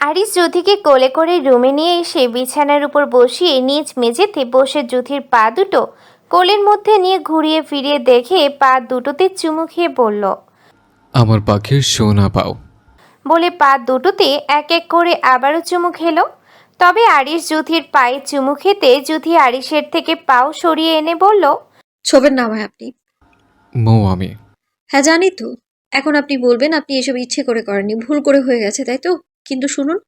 আরিস জ্যোতিকে কোলে করে রুমে নিয়ে এসে বিছানার উপর বসিয়ে নিজ মেঝেতে বসে জ্যোতির পা দুটো কোলের মধ্যে নিয়ে ঘুরিয়ে ফিরিয়ে দেখে পা দুটোতে চুমু খেয়ে বলল আমার পাখির সোনা পাও। বলে পা দুটোতে এক এক করে আবারও চুমু খেলো। তবে আরিস জুথির পায়ে চুমু খেতে জুথি আরিসের থেকে পাও সরিয়ে এনে বলল ছবেন না আমায় আপনি। মৌ আমি। হ্যাঁ জানি তো। এখন আপনি বলবেন আপনি এসব ইচ্ছে করে করেননি। ভুল করে হয়ে গেছে তাই তো? কিন্তু শুনুন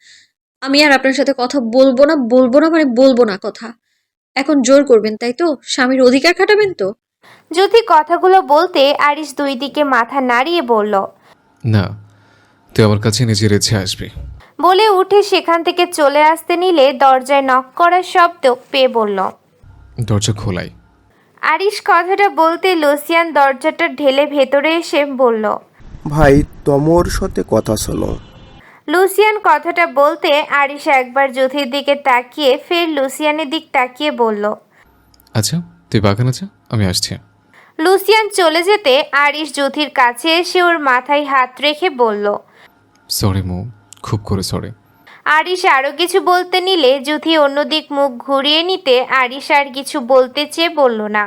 আমি আর আপনার সাথে কথা বলব না বলব না মানে বলব না কথা। এখন জোর করবেন তাই তো? স্বামীর অধিকার খাটাবেন তো? যদি কথাগুলো বলতে আরিস দুই দিকে মাথা নাড়িয়ে বলল না তুই আমার কাছে নিজের ইচ্ছে আসবি। বলে উঠে সেখান থেকে চলে আসতে নিলে দরজায় নক করার শব্দ পেয়ে বলল দরজা খোলাই। আরিস কথাটা বলতে লুসিয়ান দরজাটা ঢেলে ভেতরে এসে বলল ভাই তমর সাথে কথা শোনো। লুসিয়ান কথাটা বলতে আরিস একবার জ্যোতির দিকে তাকিয়ে ফের লুসিয়ানের দিক তাকিয়ে বলল আচ্ছা তুই বাগান আছে আমি আসছি। লুসিয়ান চলে যেতে আরিশ জ্যোতির কাছে এসে ওর মাথায় হাত রেখে বলল সরি মৌ খুব করে সরি আরিস আরও কিছু বলতে নিলে জুথি অন্যদিক মুখ ঘুরিয়ে নিতে আরিশ আর কিছু বলতে চেয়ে বলল না।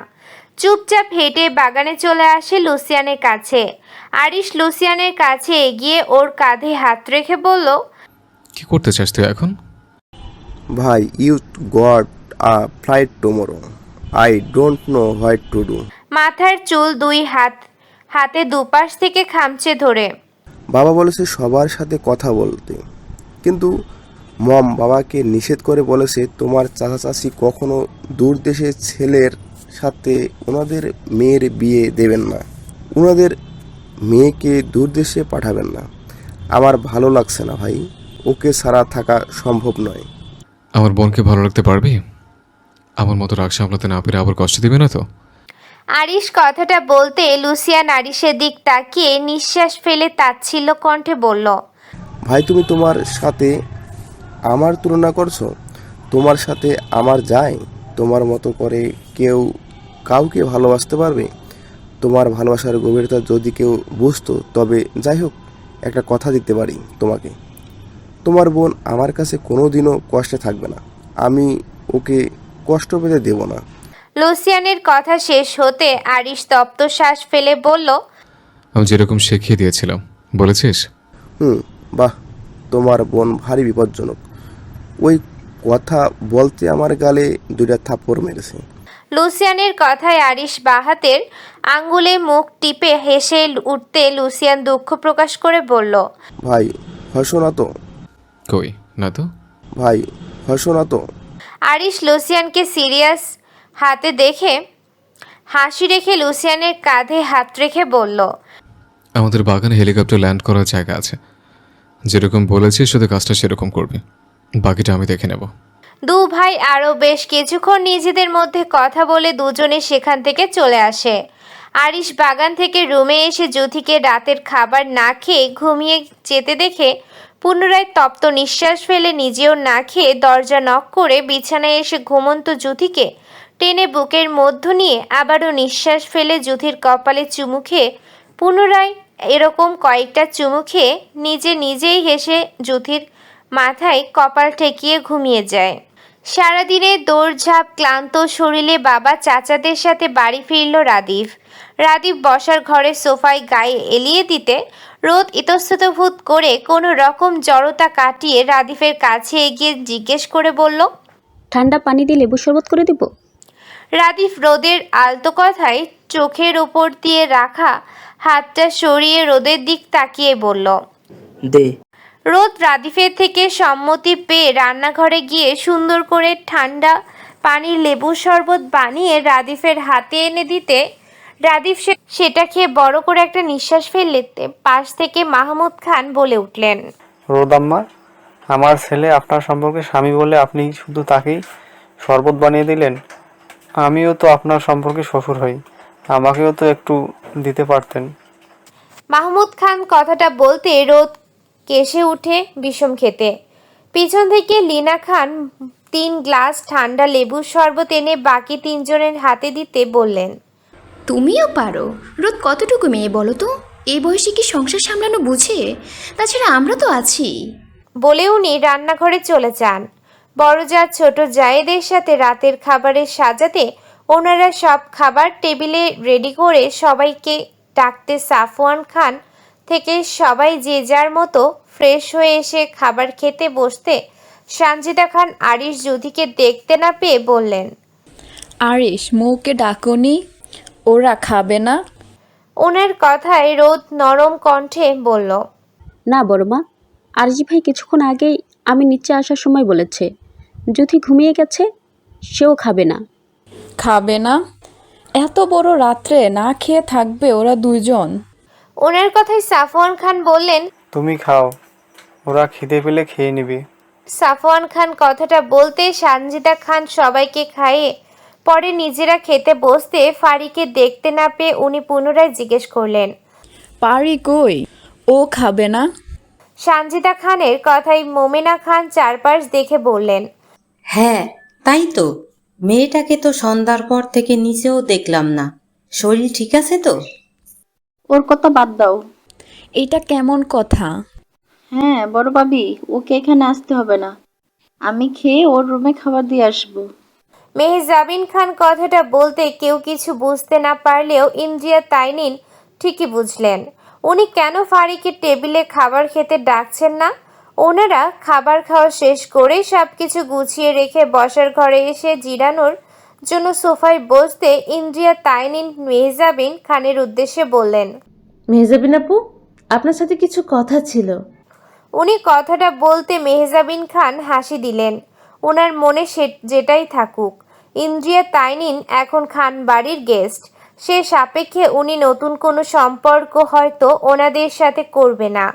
চুপচাপ হেঁটে বাগানে চলে আসে লুসিয়ানের কাছে। আরিস লুসিয়ানের কাছে এগিয়ে ওর কাঁধে হাত রেখে বলল কি করতে চাস তুই এখন? ভাই you got a flight tomorrow I don't know what to do মাথার চুল দুই হাত হাতে দুপাশ থেকে খামচে ধরে। বাবা বলেছে সবার সাথে কথা বলতে। কিন্তু মম বাবাকে নিষেধ করে বলেছে তোমার চাচা চাচি কখনো দূর দেশের ছেলের সাথে ওনাদের মেয়ের বিয়ে দেবেন না। ওনাদের মেয়েকে দূর দেশে পাঠাবেন না। আমার ভালো লাগছে না ভাই। ওকে ছাড়া থাকা সম্ভব নয়। আমার বোনকে ভালো রাখতে পারবি? আমার মতো রাগ সামলাতে না পেরে আবার কষ্ট দিবে না তো? আরিশ কথাটা বলতে লুসিয়ান আরিসের দিক তাকিয়ে নিঃশ্বাস ফেলে তাচ্ছিল্য কণ্ঠে বলল ভাই তুমি তোমার সাথে আমার তুলনা করছ? তোমার সাথে আমার যায়? তোমার মতো করে কেউ কাউকে ভালোবাসতে পারবে? তোমার ভালোবাসার গভীরতা যদি কেউ বুঝতো তবে যাই হোক একটা কথা দিতে পারি তোমাকে। তোমার বোন আমার কাছে কোনো দিনও কষ্টে থাকবে না। আমি ওকে কষ্ট পেতে দেব না। লুসিয়ানের কথা শেষ হতে আরিশ তপ্ত শ্বাস ফেলে বলল আমি যেরকম শিখিয়ে দিয়েছিলাম বলেছিস? হুম বাহ তোমার বোন ভারী বিপজ্জনক। ওই কথা বলতে আমার গালে দুইটা থাপ্পড় মেরেছে। লুসিয়ানের কথায় আরিশ বাহাতের আঙ্গুলে মুখ টিপে হেসে উঠতে লুসিয়ান দুঃখ প্রকাশ করে বলল ভাই হসো না তো। কই? না তো? ভাই হসো না তো। আরিশ লুসিয়ানকে সিরিয়াস হাতে দেখে হাসি রেখে লুসিয়ানের কাঁধে হাত রেখে বলল আমাদের বাগানে হেলিকপ্টার ল্যান্ড করার জায়গা আছে। যেরকম বলেছিস শুধু কাজটা সেরকম করবি। বাকিটা আমি দেখে নেব। দু ভাই আরও বেশ কিছুক্ষণ নিজেদের মধ্যে কথা বলে দুজনে সেখান থেকে চলে আসে। আরিশ বাগান থেকে রুমে এসে জ্যোতিকে রাতের খাবার না খেয়ে ঘুমিয়ে যেতে দেখে পুনরায় তপ্ত নিঃশ্বাস ফেলে নিজেও না খেয়ে দরজা নক করে বিছানায় এসে ঘুমন্ত জ্যোতিকে টেনে বুকের মধ্য নিয়ে আবারও নিঃশ্বাস ফেলে জ্যোতির কপালে চুমু খেয়ে পুনরায় এরকম কয়েকটা চুমু খেয়ে নিজে নিজেই হেসে জ্যোতির মাথায় কপাল ঠেকিয়ে ঘুমিয়ে যায়। সারাদিনে দৌড়ঝাঁপ ক্লান্ত শরীরে বাবা চাচাদের সাথে বাড়ি ফিরল রাদীপ। রাদীপ বসার ঘরে সোফায় গায়ে এলিয়ে দিতে রোদ ইতস্ততভূত করে কোনো রকম জড়তা কাটিয়ে রাদীপের কাছে এগিয়ে জিজ্ঞেস করে বলল ঠান্ডা পানি দিয়ে লেবু শরবত করে দিব? রাদীপ রোদের আলতো কথায় চোখের ওপর দিয়ে রাখা হাতটা সরিয়ে রোদের দিক তাকিয়ে বলল দে। রোদ রাদিফের থেকে সম্মতি পেয়ে রান্নাঘরে গিয়ে সুন্দর করে ঠান্ডা পানির লেবু শরবত বানিয়ে রাদিফের হাতে এনে দিতে। রাদিফ সেটা খেয়ে বড় করে একটা নিঃশ্বাস ফেললেতে পাশ থেকে মাহমুদ খান বলে উঠলেন রোদাম্মা আমার ছেলে আপনার সম্পর্কে স্বামী বলে আপনি শুধু তাকেই শরবত বানিয়ে দিলেন? আমিও তো আপনার সম্পর্কে শ্বশুর হই আমাকেও তো একটু দিতে পারতেন। মাহমুদ খান কথাটা বলতে রোদ কেসে উঠে বিষম খেতে। পিছন থেকে লিনা খান তিন গ্লাস ঠান্ডা লেবুর শরবত এনে বাকি তিনজনের হাতে দিতে বললেন তুমিও পারো। রোদ কতটুকু মেয়ে বলো তো? এই বয়সে কি সংসার সামলানো বুঝে? তাছাড়া আমরা তো আছি। বলে উনি রান্নাঘরে চলে যান। বড় যা ছোট জায়েদের সাথে রাতের খাবারের সাজাতে ওনারা সব খাবার টেবিলে রেডি করে সবাইকে ডাকতে সাফওয়ান খান থেকে সবাই যে যার মতো ফ্রেশ হয়ে এসে খাবার খেতে বসতে সানজিদা খান আরিশ যুধিকে দেখতে না পেয়ে বললেন আরিশ মৌকে ডাকুনি ওরা খাবে না। ওনার কথায় রোদ নরম কণ্ঠে বলল না বড়মা আরজি ভাই কিছুক্ষণ আগেই আমি নিচে আসার সময় বলেছে যদি ঘুমিয়ে গেছে সেও খাবে না। খাবে না? এত বড় রাত্রে না খেয়ে থাকবে ওরা দুইজন। ওনার কথায় সাফওয়ান খান বললেন তুমি খাও ওরা খিদে পেলে খেয়ে নিবে। সাফওয়ান খান কথাটা বলতে সানজিদা খান সবাইকে খাইয়ে পরে নিজেরা খেতে বসতে ফারিকে দেখতে না পেয়ে উনি পুনরায় জিজ্ঞেস করলেন পারি কই? ও খাবে না? সানজিদা খানের কথায় মোমেনা খান চারপাশ দেখে বললেন হ্যাঁ তাই তো। মেয়েটাকে তো সন্ধ্যার পর থেকে নিচেও দেখলাম না। শরীর ঠিক আছে তো? ওর কথা বাদ দাও। এটা কেমন কথা? হ্যাঁ বড় ভাবি ওকে এখানে আসতে হবে না। আমি খেয়ে ওর রুমে খাবার দিয়ে আসব। মেহজাবিন খান কথাটা বলতে কেউ কিছু বুঝতে না পারলেও ইন্দ্রিয়া তাইনিন ঠিকই বুঝলেন। উনি কেন ফারিকে টেবিলে খাবার খেতে ডাকছেন না? ওনারা খাবার খাওয়া শেষ করে সব কিছু গুছিয়ে রেখে বসার ঘরে এসে জিরানোর জন্য সোফায় বসতে ইন্দ্রিয়া তাইনিন মেহজাবিন খানের উদ্দেশ্যে বললেন মেহজাবিন আপু আপনার সাথে কিছু কথা ছিল। উনি কথাটা বলতে মেহজাবিন খান হাসি দিলেন। ওনার মনে সে যেটাই থাকুক। ইন্দ্রিয়া তাইনিন এখন খান বাড়ির গেস্ট সে সাপেক্ষে উনি নতুন কোনো সম্পর্ক হয়তো ওনাদের সাথে করবে না।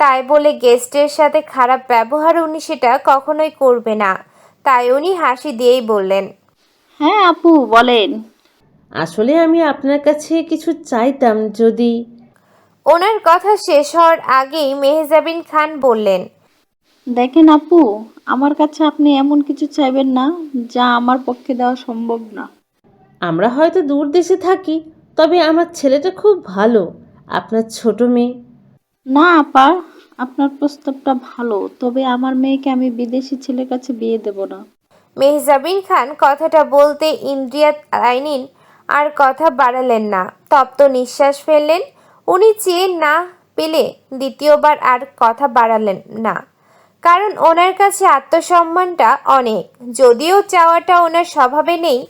তাই বলে গেস্টের সাথে খারাপ ব্যবহার উনি সেটা কখনোই করবে না। তাই উনি হাসি দিয়েই বললেন হ্যাঁ আপু বলেন। আসলে আমি আপনার কাছে কিছু চাইতাম যদি। ওনার কথা শেষ হওয়ার আগেই মেহজাবিন খান বললেন দেখেন আপু আমার কাছে আপনি এমন কিছু চাইবেন না যা আমার পক্ষে দেওয়া সম্ভব না। আমরা হয়তো দূর দেশে থাকি তবে আমার ছেলেটা খুব ভালো আপনার ছোট মেয়ে। না আপা আপনার প্রস্তাবটা ভালো তবে আমার মেয়েকে আমি বিদেশি ছেলের কাছে বিয়ে দেব না। মেহজাবিন খান কথাটা বলতে ইন্দ্রিয়া আইনিন আর কথা বাড়ালেন না। তপ্ত নিঃশ্বাস ফেললেন। উনি চেয়ে না পেলে দ্বিতীয়বার আর কথা বাড়ালেন না। কারণ ওনার কাছে আত্মসম্মানটা অনেক। যদিও চাওয়াটা ওনার স্বভাবে নেই,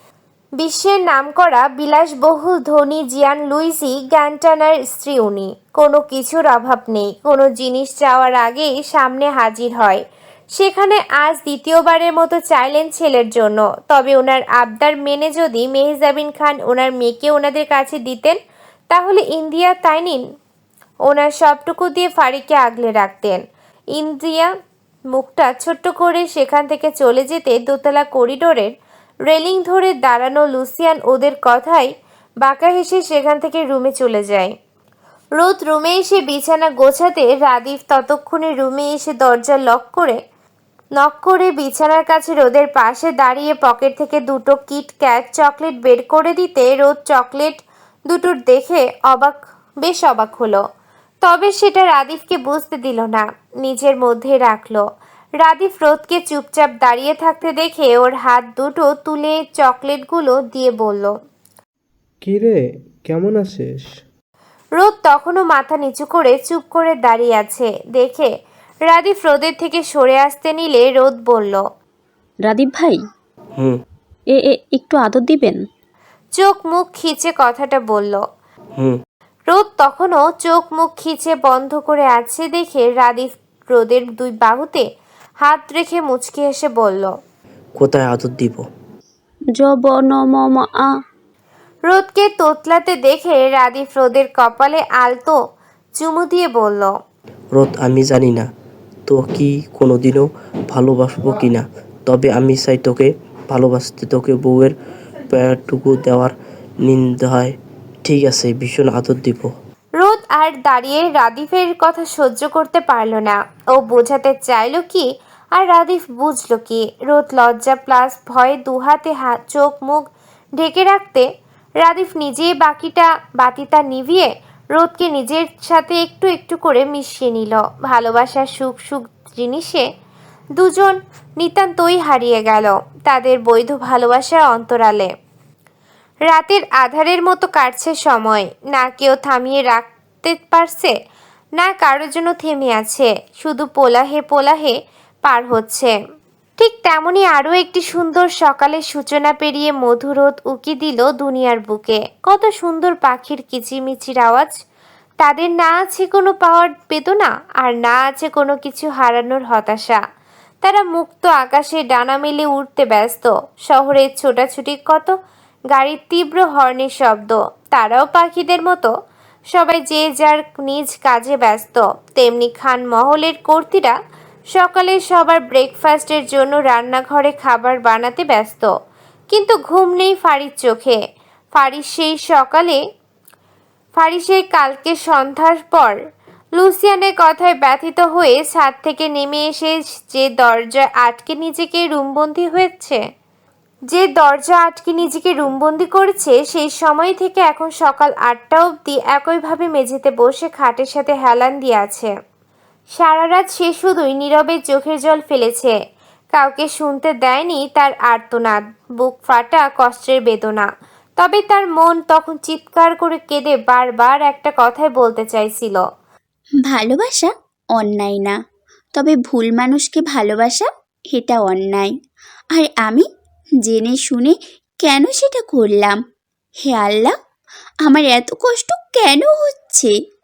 বিশ্বের নামকরা বিলাসবহুল ধনী জিয়ান লুইসি গ্যান্টানার স্ত্রী উনি। কোনো কিছুর অভাব নেই। কোনো জিনিস চাওয়ার আগেই সামনে হাজির হয়। সেখানে আজ দ্বিতীয়বারের মতো চাইলেন ছেলের জন্য। তবে ওনার আবদার মেনে যদি মেহজাবিন খান ওনার মেয়েকে ওনাদের কাছে দিতেন, তাহলে ইন্ডিয়া তাই নিন। ওনার সবটুকু দিয়ে ফারিকে আগলে রাখতেন। ইন্দ্রিয়া মুখটা ছোট্ট করে সেখান থেকে চলে যেতে দোতলা করিডোরের রেলিং ধরে দাঁড়ানো লুসিয়ান ওদের কথায় বাঁকা হেসে সেখান থেকে রুমে চলে যায়। রোদ রুমে এসে বিছানা গোছাতে রাদীপ ততক্ষণে রুমে এসে দরজা লক করে নক করে বিছানার কাছে রোদের পাশে দাঁড়িয়ে পকেট থেকে দুটো কিট ক্যাট চকলেট বের করে দিতে রোদ চকলেট দুটোর দেখে অবাক বেশ অবাক হলো। তবে সেটা রাদিফকে বুঝতে দিল না নিজের মধ্যে রাখল। রাদিফ রোদকে চুপচাপ দাঁড়িয়ে থাকতে দেখে ওর হাত দুটো তুলে চকলেটগুলো দিয়ে বলল কিরে কেমন আছিস? রোদ তখনও মাথা নিচু করে চুপ করে দাঁড়িয়ে আছে দেখে রাদিফ রোদের থেকে সরে আসতে নিলে রোদ বলল রাদীপ ভাই? হুম। এ এ একটু আদর দিবেন? চোখ মুখ খিচে কথাটা বলল। হুম। রোদ তখনও চোখ মুখ খিচে বন্ধ করে আছে দেখে রাদিফ রোদের দুই বাহুতে হাত রেখে মুচকি হেসে বলল কোথায় আদর দিব? জ ন ম ম আ। রোদকে তোতলাতে দেখে রাদিফ রোদের কপালে আলতো চুমু দিয়ে বলল রোদ আমি জানি না। তো কি কোনোদিনও ভালোবাসবো কি না? তবে আমি চাই তোকে ভালোবাসতে, তোকে বউয়ের প্যাটুকু দেওয়ার নিন্দা হয় ঠিক আছে, ভীষণ আদর দিব। রোদ আর দাঁড়িয়ে রাদিফের কথা সহ্য করতে পারল না। ও বোঝাতে চাইলো কি, আর রাদিফ বুঝলো কি। রোদ লজ্জা প্লাস ভয়ে দুহাতে হাত চোখ মুখ ঢেকে রাখতে রাদিফ নিজেই বাকিটা, বাতিটা নিভিয়ে রোদকে নিজের সাথে একটু একটু করে মিশিয়ে নিল। ভালোবাসার সুখ সুখ জিনিসে দুজন নিতান্তই হারিয়ে গেল, তাদের বৈধ ভালোবাসার অন্তরালে। রাতের আধারের মতো কাটছে সময়, না কেউ থামিয়ে রাখতে পারছে, না কারোর জন্য থেমে আছে, শুধু পোলাহে পোলাহে পার হচ্ছে। ঠিক তেমনই আরও একটি সুন্দর সকালের সূচনা পেরিয়ে মধুরোধ উকি দিল দুনিয়ার বুকে। কত সুন্দর পাখির কিচিমিচির আওয়াজ। তাদের না আছে কোনো পাওয়ার বেদনা, আর না আছে কোনো কিছু হারানোর হতাশা। তারা মুক্ত আকাশে ডানা মেলে উঠতে ব্যস্ত। শহরের ছোটাছুটি কত গাড়ির তীব্র হর্নের শব্দ। তারাও পাখিদের মতো। সবাই যে যার নিজ কাজে ব্যস্ত। তেমনি খান মহলের কর্তীরা সকালে সবার ব্রেকফাস্টের জন্য রান্নাঘরে খাবার বানাতে ব্যস্ত। কিন্তু ঘুম নেই ফাড়ির চোখে। ফাড়ির সেই সকালে ফাড়ি সেই কালকে সন্ধ্যার পর লুসিয়ানের কথায় ব্যথিত হয়ে ছাদ থেকে নেমে এসে যে দরজা আটকে নিজেকে রুমবন্দি হয়েছে, যে দরজা আটকে নিজেকে রুমবন্দি করেছে, সেই সময় থেকে এখন সকাল আটটা অবধি একইভাবে মেঝেতে বসে খাটের সাথে হেলান দিয়ে আছে। সারা রাত সে শুধুই নীরবে চোখের জল ফেলেছে। কাউকে শুনতে দেয়নি তার আর্তনাদ। বুক ফাটা কষ্টের বেদনা। তবে তার মন তখন চিৎকার করে কেঁদে বারবার একটা কথাই বলতে চাইছিল। ভালোবাসা অন্যায় না। তবে ভুল মানুষকে ভালোবাসা এটা অন্যায়। আর আমি জেনে শুনে কেন সেটা করলাম? হে আল্লাহ, আমার এত কষ্ট কেন হচ্ছে?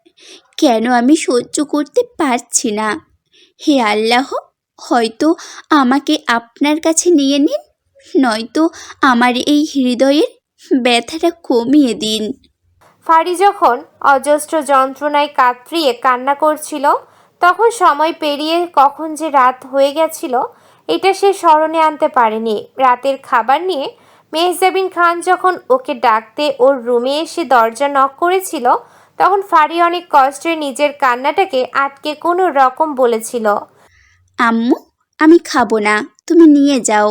কেন আমি সহ্য করতে পারছি না? হে আল্লাহ, হয়তো আমাকে আপনার কাছে নিয়ে নিন, নয়তো আমার এই হৃদয়ের ব্যথাটা কমিয়ে দিন। ফাড়ি যখন অজস্র যন্ত্রণায় কাতরিয়ে কান্না করছিল, তখন সময় পেরিয়ে কখন যে রাত হয়ে গেছিল, এটা সে স্মরণে আনতে পারেনি। রাতের খাবার নিয়ে মেহজাবিন খান যখন ওকে ডাকতে ওর রুমে এসে দরজা নক করেছিল তখন ফারি অনেক কষ্টে নিজের কান্নাটাকে আটকে কোনো রকম বলেছিল। আম্মু আমি খাব না তুমি নিয়ে যাও।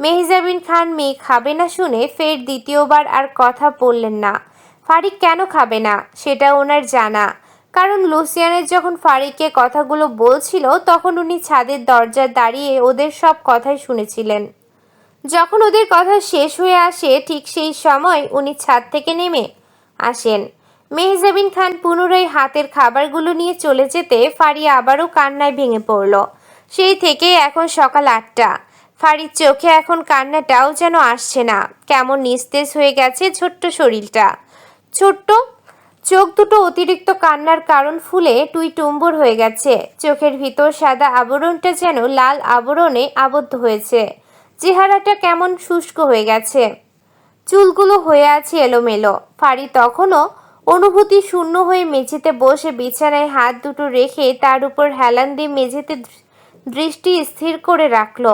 মেহজাবিন খান মেয়ে খাবে না শুনে ফের দ্বিতীয়বার আর কথা বললেন না। ফারিক কেন খাবে না সেটা ওনার জানা। কারণ লুসিয়ানের যখন ফারিককে কথাগুলো বলছিল তখন উনি ছাদের দরজা দাঁড়িয়ে ওদের সব কথাই শুনেছিলেন। যখন ওদের কথা শেষ হয়ে আসে ঠিক সেই সময় উনি ছাদ থেকে নেমে আসেন। মেহজাবিন খান পুনরায় হাতের খাবারগুলো নিয়ে চলে যেতে ফারিয়া আবারও কান্নায় ভেঙে পড়ল। সেই থেকে এখন সকাল আটটা। ফারির চোখে এখন কান্নাটাও যেন আসছে না। কেমন নিস্তেজ হয়ে গেছে ছোট্ট শরীরটা। ছোট্ট? চোখ দুটো অতিরিক্ত কান্নার কারণ ফুলে টুই টুম্বর হয়ে গেছে। চোখের ভিতর সাদা আবরণটা যেন লাল আবরণে আবদ্ধ হয়েছে। চেহারাটা কেমন শুষ্ক হয়ে গেছে। চুলগুলো হয়ে আছে এলোমেলো। ফাড়ি তখনও অনুভূতি শূন্য হয়ে মেঝেতে বসে বিছানায় হাত দুটো রেখে তার উপর হেলান দিয়ে মেঝেতে দৃষ্টি স্থির করে রাখল।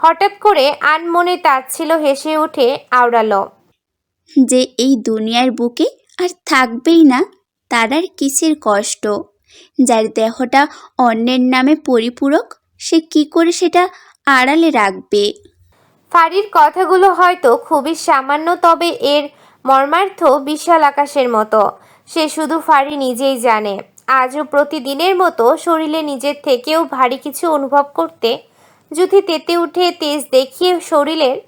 হঠাৎ করে আনমনে তাচ্ছিল হেসে উঠে আওড়ালো। যে এই দুনিয়ার বুকে আর থাকবেই না তার আর কিসের কষ্ট? যার দেহটা অন্যের নামে পরিপূরক সে কি করে সেটা আড়ালে রাখবে? ফাড়ির কথাগুলো হয়তো খুবই সামান্য তবে এর মর্মার্থ বিশাল আকাশের মতো। সে শুধু ফাড়ি নিজেই জানে। আজও প্রতিদিনের মতো শরীরে নিজের থেকেও ভারী কিছু অনুভব করতে যুথি তেতে উঠে তেজ দেখিয়ে শরীরের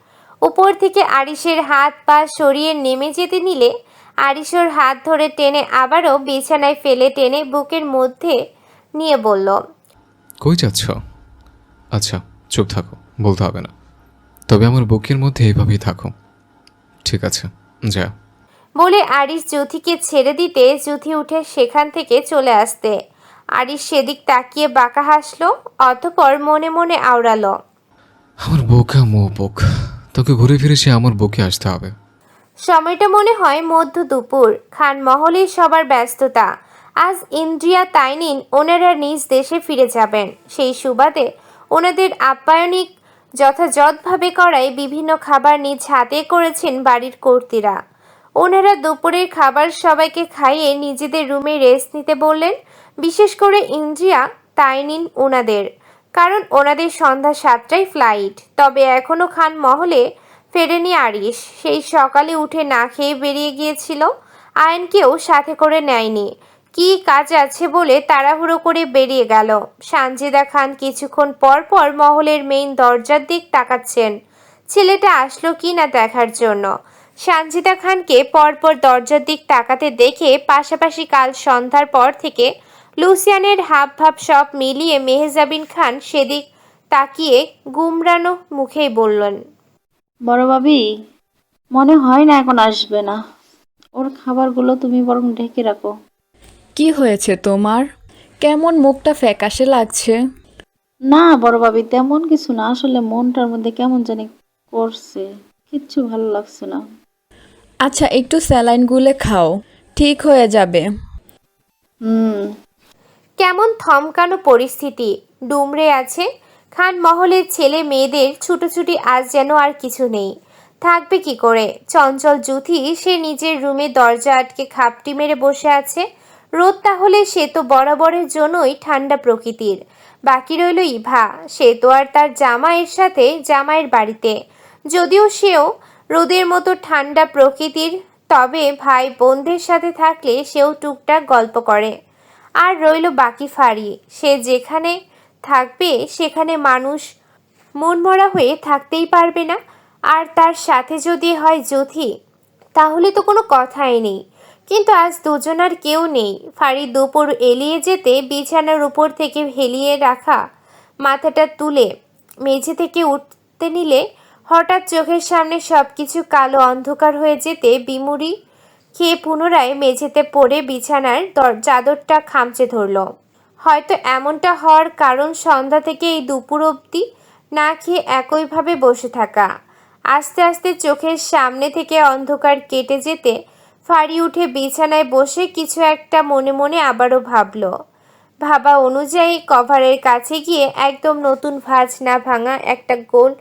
উপর থেকে আরিসের হাত পা সরিয়ে নেমে যেতে নিলে, আরিসোর হাত ধরে টেনে আবারও বিছানায় ফেলে টেনে বুকের মধ্যে নিয়ে বলল, কই যাচ্ছ? আচ্ছা চুপ থাকো, বলতে হবে না। তবে আমার বুকের মধ্যে এইভাবেই থাকো। ঠিক আছে। যা বলে আরিস জ্যোতিকে ছেড়ে দিতে জ্যোতি উঠে সেখান থেকে চলে আসতে। আরিস সেদিক তাকিয়ে বাঁকা হাসলো অতপর মনে মনে আওড়ালো। আমার বোকা মো বুক তোকে ঘুরে ফিরে সে আমার বুকে আসতে হবে। সময়টা মনে হয় মধ্য দুপুর খান মহলের সবার ব্যস্ততা। আজ ইন্দ্রিয়া তাইনিন ওনারা নিজ দেশে ফিরে যাবেন। সেই সুবাদে ওনাদের আপ্যায়নিক যথাযথভাবে করায় বিভিন্ন খাবার নিজ হাতে করেছেন বাড়ির কর্তীরা। ওনারা দুপুরের খাবার সবাইকে খাইয়ে নিজেদের রুমে রেস্ট নিতে বললেন। বিশেষ করে ইন্দ্রিয়া, তাইনিন ওনাদের, কারণ ওনাদের সন্ধ্যা সাতটায় ফ্লাইট। তবে এখনও খান মহলে ফেরেনি আরিস সেই সকালে উঠে না খেয়ে বেরিয়ে গিয়েছিল। আয়নকেও সাথে করে নেয়নি। কি কাজ আছে বলে তাড়াহুড়ো করে বেরিয়ে গেল। সানজিদা খান কিছুক্ষণ পর পর মহলের মেইন দরজার দিক তাকাচ্ছেন। ছেলেটা আসলো কি না দেখার জন্য। সানজিদা খানকে পরপর দরজার দিক তাকাতে দেখে পাশাপাশি কাল সন্ধ্যার পর থেকে লুসিয়ানের হাব ভাব সব মিলিয়ে মেহজাবিন খান সেদিক তাকিয়ে গুমরানো মুখেই বললেন, বড় ভাবি, মনে হয় না এখন আসবে না। ওর খাবারগুলো তুমি বরং ঢেকে রাখো। কি হয়েছে তোমার? কেমন মুখটা ফ্যাকাশে লাগছে? না বড় ভাবি তেমন কিছু না। আসলে মনটার মধ্যে কেমন জানি করছে। কিচ্ছু ভালো লাগছে না। আচ্ছা একটু স্যালাইন গুলে খাও। ঠিক হয়ে যাবে। হুম। কেমন থমকানো পরিস্থিতি। ডুমরে আছে। খান মহলের ছেলে মেয়েদের ছুটোছুটি আজ যেন আর কিছু নেই। থাকবে কি করে? চঞ্চল জুথি সে নিজের রুমে দরজা আটকে খাপটি মেরে বসে আছে। রোদ তাহলে সে তো বরাবরের জন্যই ঠান্ডা প্রকৃতির। বাকি রইল ইভা, সে তো আর তার জামাইয়ের সাথে জামাইয়ের বাড়িতে। যদিও সেও রোদের মতো ঠান্ডা প্রকৃতির, তবে ভাই বোনদের সাথে থাকলে সেও টুকটাক গল্প করে। আর রইল বাকি ফাড়ি, সে যেখানে থাকবে সেখানে মানুষ মনমরা হয়ে থাকতেই পারবে না। আর তার সাথে যদি হয় জ্যোথি তাহলে তো কোনো কথাই নেই। কিন্তু আজ দুজনার কেউ নেই। ফাড়ি দুপুর এলিয়ে যেতে বিছানার উপর থেকে হেলিয়ে রাখা মাথাটা তুলে মেঝে থেকে উঠতে নিলে হঠাৎ চোখের সামনে সব কিছু কালো অন্ধকার হয়ে যেতে বিমুড়ি খেয়ে পুনরায় মেঝেতে পড়ে বিছানার দর- চাদরটা খামচে ধরল। হয়তো এমনটা হওয়ার কারণ সন্ধ্যা থেকে এই দুপুর অবধি না খেয়ে একইভাবে বসে থাকা। আস্তে আস্তে চোখের সামনে থেকে অন্ধকার কেটে যেতে ফাড়ি উঠে বিছানায় বসে কিছু একটা মনে মনে আবারও ভাবল। ভাবা অনুযায়ী কভারের কাছে গিয়ে একদম নতুন ভাঁজ না ভাঙা একটা গোল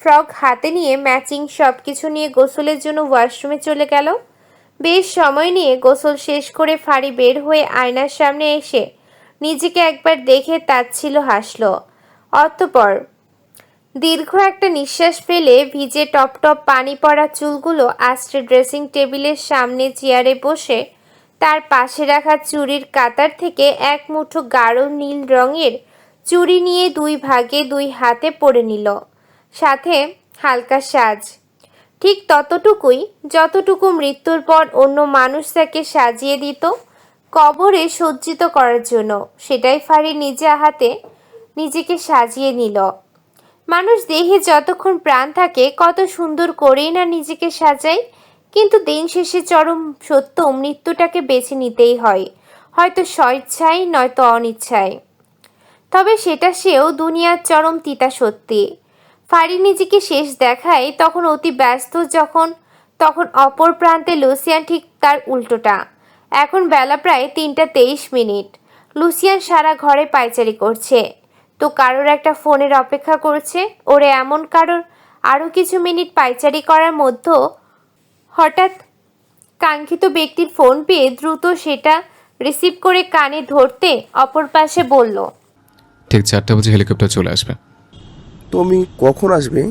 ফ্রক হাতে নিয়ে ম্যাচিং সব কিছু নিয়ে গোসলের জন্য ওয়াশরুমে চলে গেল। বেশ সময় নিয়ে গোসল শেষ করে ফাড়ি বের হয়ে আয়নার সামনে এসে নিজেকে একবার দেখে তাচ্ছিল হাসল। অতঃপর দীর্ঘ একটা নিঃশ্বাস ফেলে ভিজে টপ টপ পানি পড়া চুলগুলো আস্ট্রে ড্রেসিং টেবিলের সামনে চেয়ারে বসে, তার পাশে রাখা চুড়ির কাতার থেকে এক মুঠো গাঢ় নীল রঙের চুড়ি নিয়ে দুই ভাগে দুই হাতে পরে নিল। সাথে হালকা সাজ। ঠিক ততটুকুই, যতটুকু মৃত্যুর পর অন্য মানুষ তাকে সাজিয়ে দিত, কবরে সজ্জিত করার জন্য। সেটাই ফাড়ি নিজে হাতে নিজেকে সাজিয়ে নিল। মানুষ দেহে যতক্ষণ প্রাণ থাকে, কত সুন্দর করেই না নিজেকে সাজায় কিন্তু দিন শেষে চরম সত্য মৃত্যুটাকে বেছে নিতেই হয়। হয়তো স্বেচ্ছায় নয়তো অনিচ্ছায় তবে সেটা সেও দুনিয়ার চরম তিতা সত্যি। ফারি নিজেকে শেষ দেখায় তখন অতি ব্যস্ত যখন, তখন অপর প্রান্তে লুসিয়ান ঠিক তার উল্টোটা। এখন বেলা প্রায় তিনটা তেইশ মিনিট। লুসিয়ান সারা ঘরে পায়চারি করছে। তো কারোর একটা ফোনের অপেক্ষা করছে। ওরে এমন কারোর আরও কিছু মিনিট পাইচারি করার মধ্যে হঠাৎ কাঙ্ক্ষিত ব্যক্তির ফোন পেয়ে দ্রুত সেটা রিসিভ করে কানে ধরতে অপর পাশে বলল ঠিক চারটা বাজে হেলিকপ্টার চলে আসবে। তুমি কখন আসবে?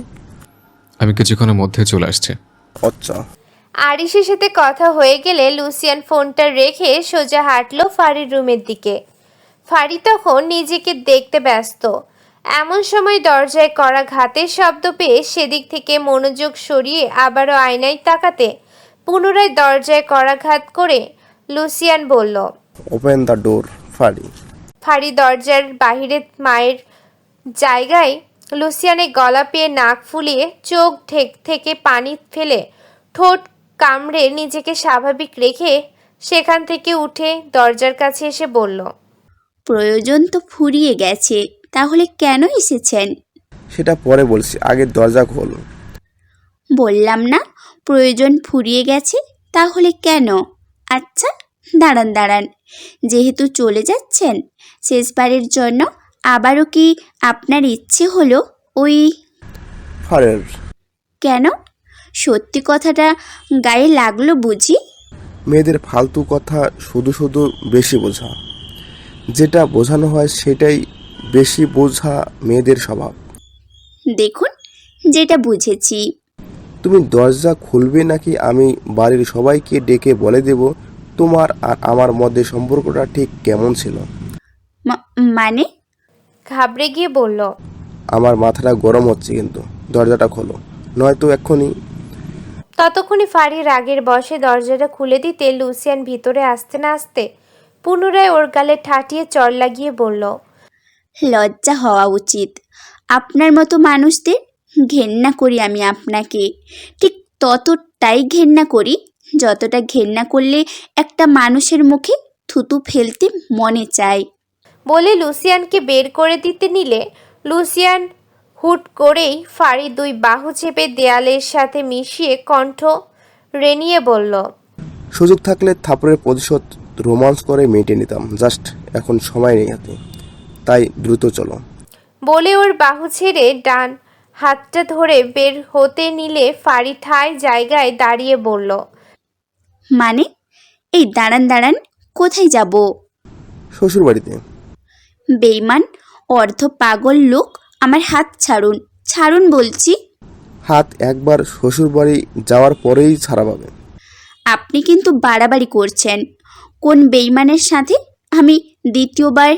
আমি কিছুক্ষণের মধ্যে চলে আসছি। আচ্ছা। আরিসের সাথে কথা হয়ে গেলে লুসিয়ান ফোনটা রেখে সোজা হাঁটলো ফারির রুমের দিকে। ফারি তখন নিজেকে দেখতে ব্যস্ত। এমন সময় দরজায় করা ঘাতের শব্দ পেয়ে সেদিক থেকে মনোযোগ সরিয়ে আবারও আয়নায় তাকাতে পুনরায় দরজায় করাঘাত করে লুসিয়ান বলল ওপেন দ্য ডোর ফাড়ি ফাড়ি দরজার বাহিরে মায়ের জায়গায় লুসিয়ানের গলা পেয়ে নাক ফুলিয়ে চোখ ঠেক থেকে পানি ফেলে ঠোঁট কামড়ে নিজেকে স্বাভাবিক রেখে সেখান থেকে উঠে দরজার কাছে এসে বলল প্রয়োজন তো ফুরিয়ে গেছে তাহলে কেন এসেছেন? সেটা পরে বলছি আগে দরজা খোল। বললাম না প্রয়োজন ফুরিয়ে গেছে তাহলে কেন? আচ্ছা দাঁড়ান দাঁড়ান। যেহেতু চলে যাচ্ছেন শেষবারের জন্য আবারও কি আপনার ইচ্ছে হলো ওই ফারের। কেন? সত্যি কথাটা গায়ে লাগল বুঝি? মেয়েদের ফালতু কথা শুধু শুধু বেশি বোঝা। যেটা বোঝানো হয় সেটাই বেশি বোঝা মেয়েদের স্বভাব। দেখুন যেটা বুঝেছি। তুমি দরজা খুলবে নাকি আমি বাড়ির সবাইকে ডেকে বলে দেব তোমার আর আমার মধ্যে সম্পর্কটা ঠিক কেমন ছিল? মা- মানে? ঘাবড়ে গিয়ে বলল আমার মাথাটা গরম হচ্ছে কিন্তু দরজাটা খোলো নয়তো এক্ষুনি। ততক্ষণে ফাড়ি রাগের বসে দরজাটা খুলে দিতে লুসিয়ান ভিতরে আসতে না আসতে পুনরায় ওর গালে ঠাটিয়ে চড় লাগিয়ে বলল লজ্জা হওয়া উচিত। আপনার মতো মানুষদের ঘেন্না করি আমি আপনাকে। ঠিক ততটাই ঘেন্না করি যতটা ঘেন্না করলে একটা মানুষের মুখে থুতু ফেলতে মনে চায়। বলে লুসিয়ানকে বের করে দিতে নিলে লুসিয়ান হুট করেই ফাড়ি দুই বাহু চেপে দেয়ালের সাথে মিশিয়ে কণ্ঠ রেনিয়ে বলল সুযোগ থাকলে থাপড়ের প্রতিশোধ রোমান্স করে মেটে নিতাম। জাস্ট এখন সময় নেই হাতে। তাই দ্রুত চলো। বলে ওর বাহু ছেড়ে ডান হাতটা ধরে বের হতে নিলে ফাড়ি ঠায় জায়গায় দাঁড়িয়ে বলল মানে? এই দাঁড়ান দাঁড়ান কোথায় যাব? শ্বশুর বাড়িতে বেইমান অর্ধ পাগল লোক আমার হাত ছাড়ুন ছাড়ুন বলছি। হাত একবার শ্বশুর বাড়ি যাওয়ার পরেই ছাড়া পাবে। আপনি কিন্তু বাড়াবাড়ি করছেন। কোন বেইমানের সাথে আমি দ্বিতীয়বার